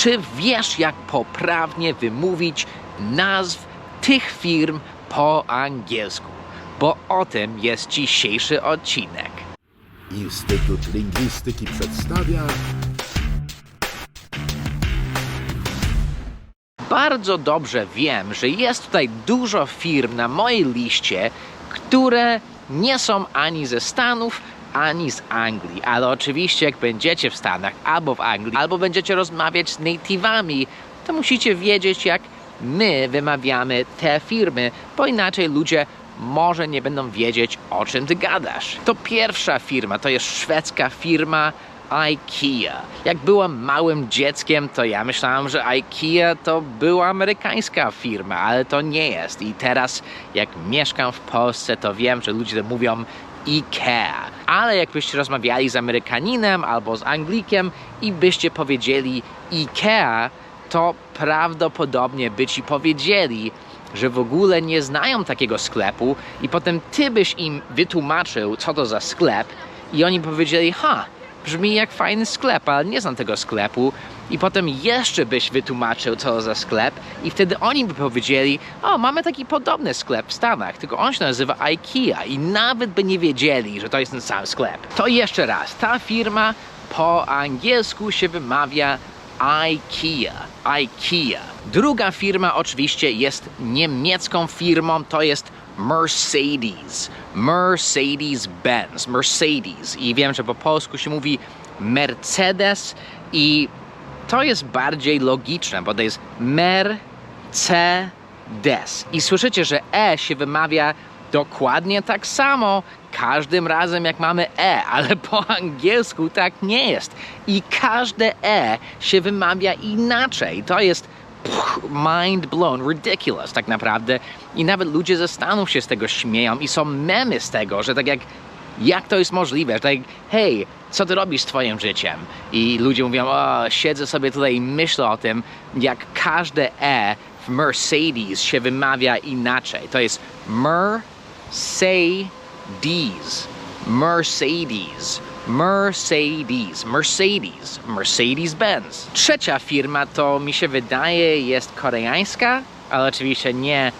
Czy wiesz, jak poprawnie wymówić nazw tych firm po angielsku? Bo o tym jest dzisiejszy odcinek. Instytut Lingwistyki przedstawia Bardzo dobrze wiem, że jest tutaj dużo firm na mojej liście, które nie są ani ze Stanów, ani z Anglii. Ale oczywiście, jak będziecie w Stanach albo w Anglii, albo będziecie rozmawiać z native'ami, to musicie wiedzieć, jak my wymawiamy te firmy, bo inaczej ludzie może nie będą wiedzieć, o czym ty gadasz. To pierwsza firma, to jest szwedzka firma IKEA. Jak byłem małym dzieckiem, to ja myślałem, że IKEA to była amerykańska firma, ale to nie jest. I teraz, jak mieszkam w Polsce, to wiem, że ludzie mówią IKEA. Ale jakbyście rozmawiali z Amerykaninem albo z Anglikiem i byście powiedzieli IKEA, to prawdopodobnie by ci powiedzieli, że w ogóle nie znają takiego sklepu i potem ty byś im wytłumaczył, co to za sklep i oni powiedzieli, ha, brzmi jak fajny sklep, ale nie znam tego sklepu i potem jeszcze byś wytłumaczył, co za sklep i wtedy oni by powiedzieli, o, mamy taki podobny sklep w Stanach, tylko on się nazywa IKEA i nawet by nie wiedzieli, że to jest ten sam sklep. To jeszcze raz, ta firma po angielsku się wymawia IKEA. IKEA. Druga firma oczywiście jest niemiecką firmą, to jest Mercedes. Mercedes-Benz. Mercedes. I wiem, że po polsku się mówi Mercedes i to jest bardziej logiczne, bo to jest Mercedes. I słyszycie, że E się wymawia dokładnie tak samo każdym razem jak mamy E, ale po angielsku tak nie jest. I każde E się wymawia inaczej. To jest mind blown, ridiculous tak naprawdę. I nawet ludzie ze Stanów się z tego śmieją i są memy z tego, że tak jak jak to jest możliwe? Że tak, hej, co ty robisz z twoim życiem? I ludzie mówią, o, siedzę sobie tutaj i myślę o tym, jak każde E w Mercedes się wymawia inaczej. To jest Mercedes. Mercedes. Mercedes. Mercedes. Mercedes-Benz. Trzecia firma to mi się wydaje jest koreańska, ale oczywiście nie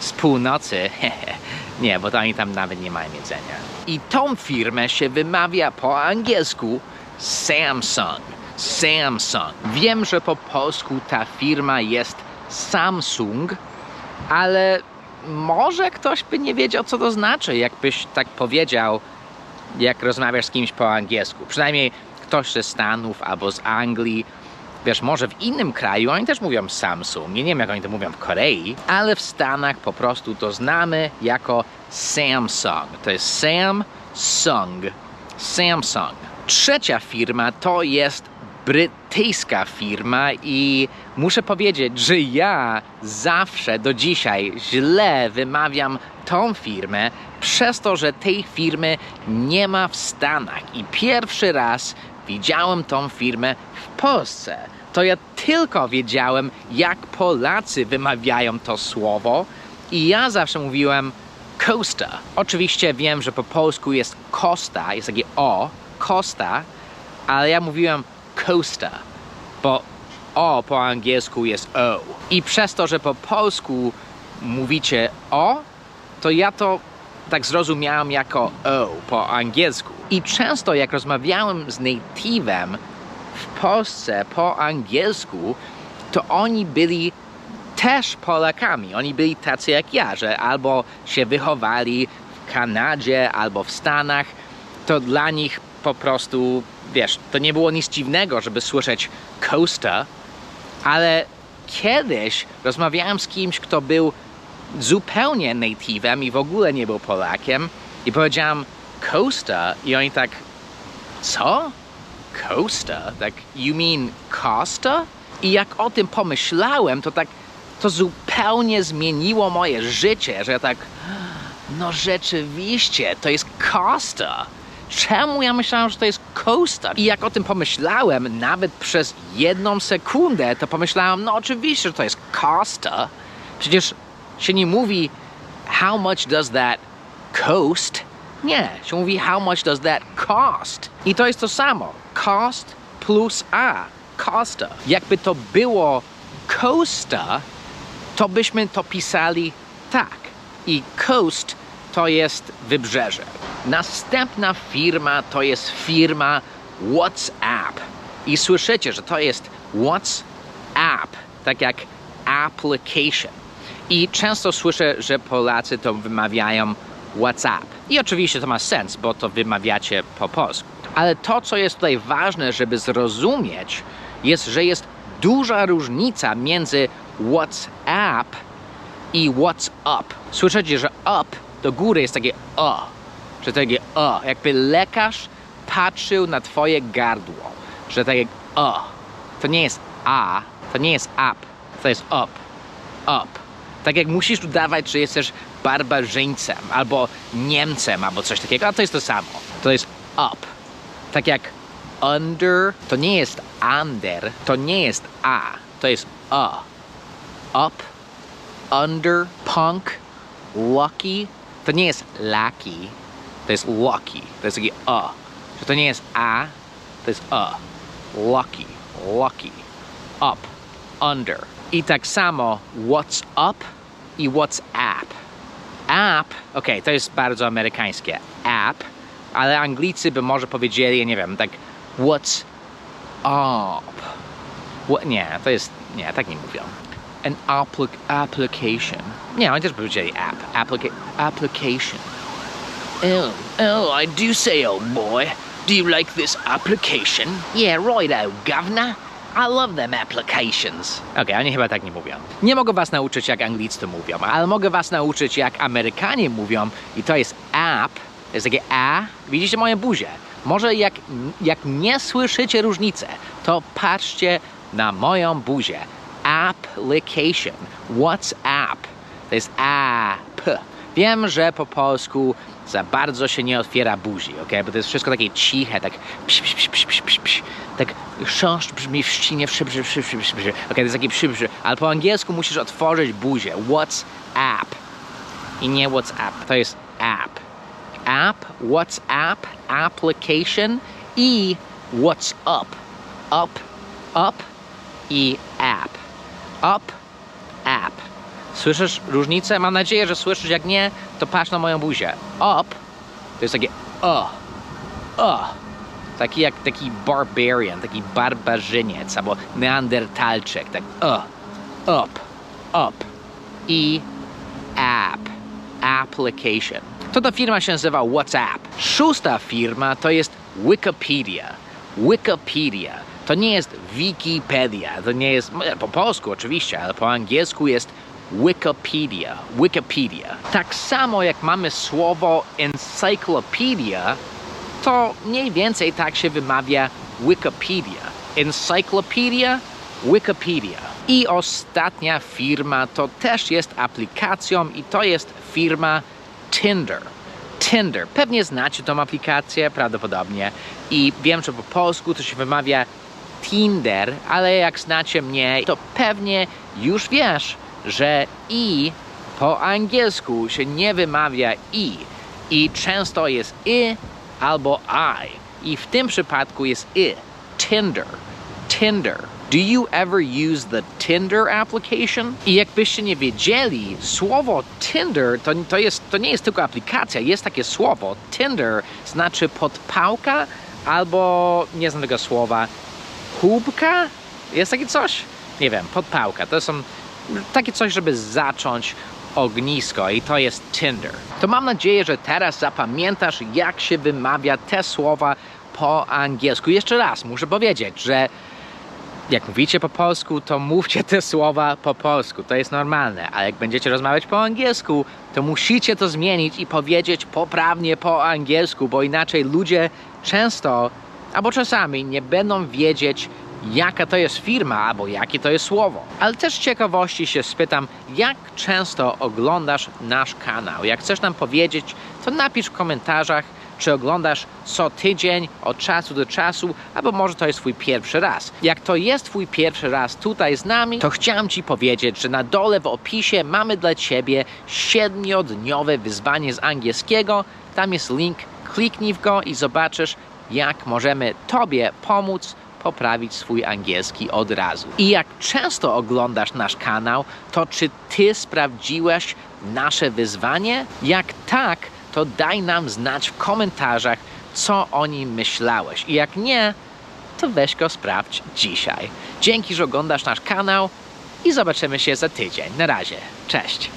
z północy. nie, bo to oni tam nawet nie mają jedzenia. I tą firmę się wymawia po angielsku Samsung. Samsung. Wiem, że po polsku ta firma jest Samsung, ale może ktoś by nie wiedział, co to znaczy, jakbyś tak powiedział, jak rozmawiasz z kimś po angielsku. Przynajmniej ktoś ze Stanów albo z Anglii. Wiesz, może w innym kraju oni też mówią Samsung. Nie wiem, jak oni to mówią w Korei, ale w Stanach po prostu to znamy jako Samsung. To jest Samsung. Samsung. Trzecia firma to jest brytyjska firma i muszę powiedzieć, że ja zawsze do dzisiaj źle wymawiam tą firmę przez to, że tej firmy nie ma w Stanach. I pierwszy raz widziałem tą firmę w Polsce. To ja tylko wiedziałem, jak Polacy wymawiają to słowo i ja zawsze mówiłem Costa. Oczywiście wiem, że po polsku jest Costa, jest takie O, Costa, ale ja mówiłem Costa, bo O po angielsku jest O. I przez to, że po polsku mówicie O, to ja to tak zrozumiałem jako O po angielsku. I często jak rozmawiałem z native'em w Polsce po angielsku, to oni byli też Polakami. Oni byli tacy jak ja, że albo się wychowali w Kanadzie, albo w Stanach. To dla nich po prostu, wiesz, to nie było nic dziwnego, żeby słyszeć Costa, ale kiedyś rozmawiałem z kimś, kto był zupełnie native'em i w ogóle nie był Polakiem i powiedziałem Costa i oni tak, co? Costa? Tak, you mean Costa? I jak o tym pomyślałem, to tak, to zupełnie zmieniło moje życie, że ja tak, no rzeczywiście, to jest Costa. Czemu ja myślałem, że to jest Costa? I jak o tym pomyślałem, nawet przez jedną sekundę, to pomyślałem, no oczywiście, że to jest Costa. Przecież się nie mówi how much does that cost? Nie, się mówi how much does that cost? I to jest to samo. Cost plus a. Costa. Jakby to było Costa, to byśmy to pisali tak. I coast to jest wybrzeże. Następna firma to jest firma WhatsApp. I słyszycie, że to jest WhatsApp, tak jak application. I często słyszę, że Polacy to wymawiają WhatsApp. I oczywiście to ma sens, bo to wymawiacie po polsku. Ale to, co jest tutaj ważne, żeby zrozumieć, jest, że jest duża różnica między WhatsApp i what's up. Słyszycie, że up do góry jest takie o, że takie o, jakby lekarz patrzył na twoje gardło, że tak jak o. To nie jest a, to nie jest up, to jest up, up. Tak jak musisz udawać, że jesteś barbarzyńcem, albo Niemcem, albo coś takiego, a to jest to samo. To jest up. Tak jak under, to nie jest under, to nie jest a, to jest a. Up, under, punk, lucky, to nie jest lucky, to jest lucky, to jest takie a. To nie jest a, to jest a. Lucky, lucky, up, under. I tak samo what's up i what's app. App, okej, to jest bardzo amerykańskie. App, ale Anglicy by może powiedzieli, nie wiem, tak what's up. What, nie, to jest, nie, tak nie mówią. An appli application. Nie, oni też by powiedzieli app. Applica application. Oh, oh, I do say, old boy. Do you like this application? Yeah, right, righto, governor. I love them applications. Okej, oni chyba tak nie mówią. Nie mogę was nauczyć, jak Anglicy mówią, ale mogę was nauczyć, jak Amerykanie mówią i to jest app. Jest takie a. Widzicie moje buzie? Może jak, jak nie słyszycie różnicy, to patrzcie na moją buzię. Application. What's app? To jest app. Wiem, że po polsku za bardzo się nie otwiera buzi, ok? Bo to jest wszystko takie ciche, tak psz, psz, psz, psz, psz, psz. Tak chrząszcz brzmi w ścinie, przy, przy, przy, przy, przy, przy. ok? To jest takie przy, przy. Ale po angielsku musisz otworzyć buzię. What's app? I nie what's app, to jest app. App, what's app, application i what's up. Up, up i app. Up, app. Słyszysz różnicę? Mam nadzieję, że słyszysz. Jak nie, to patrz na moją buzię. Up to jest takie o, o. Taki jak taki barbarian, taki barbarzyniec albo neandertalczyk. Tak o, up, up. I app, application. To ta firma się nazywa WhatsApp. Szósta firma to jest Wikipedia. Wikipedia. To nie jest Wikipedia, to nie jest, po polsku oczywiście, ale po angielsku jest Wikipedia. Wikipedia. Tak samo jak mamy słowo encyclopedia, to mniej więcej tak się wymawia Wikipedia. Encyclopedia, Wikipedia. I ostatnia firma to też jest aplikacją i to jest firma Tinder. Tinder. Pewnie znacie tą aplikację, prawdopodobnie. I wiem, że po polsku to się wymawia Tinder, ale jak znacie mnie, to pewnie już wiesz, że i po angielsku się nie wymawia i. I często jest i albo I. I w tym przypadku jest i. Tinder. Tinder. Do you ever use the Tinder application? I jakbyście nie wiedzieli, słowo Tinder to, to, jest, to nie jest tylko aplikacja, jest takie słowo. Tinder znaczy podpałka albo, nie znam tego słowa, chłubka? Jest takie coś? Nie wiem, podpałka. To są takie coś, żeby zacząć ognisko i to jest Tinder. To mam nadzieję, że teraz zapamiętasz, jak się wymawia te słowa po angielsku. Jeszcze raz muszę powiedzieć, że jak mówicie po polsku, to mówcie te słowa po polsku. To jest normalne. A jak będziecie rozmawiać po angielsku, to musicie to zmienić i powiedzieć poprawnie po angielsku, bo inaczej ludzie często albo czasami nie będą wiedzieć, jaka to jest firma albo jakie to jest słowo. Ale też z ciekawości się spytam, jak często oglądasz nasz kanał. Jak chcesz nam powiedzieć, to napisz w komentarzach, czy oglądasz co tydzień, od czasu do czasu, albo może to jest twój pierwszy raz. Jak to jest twój pierwszy raz tutaj z nami, to chciałem ci powiedzieć, że na dole w opisie mamy dla ciebie siedmiodniowe wyzwanie z angielskiego. Tam jest link, kliknij w go i zobaczysz, jak możemy tobie pomóc poprawić swój angielski od razu. I jak często oglądasz nasz kanał, to czy ty sprawdziłeś nasze wyzwanie? Jak tak, to daj nam znać w komentarzach, co o nim myślałeś. I jak nie, to weź go sprawdź dzisiaj. Dzięki, że oglądasz nasz kanał i zobaczymy się za tydzień. Na razie. Cześć.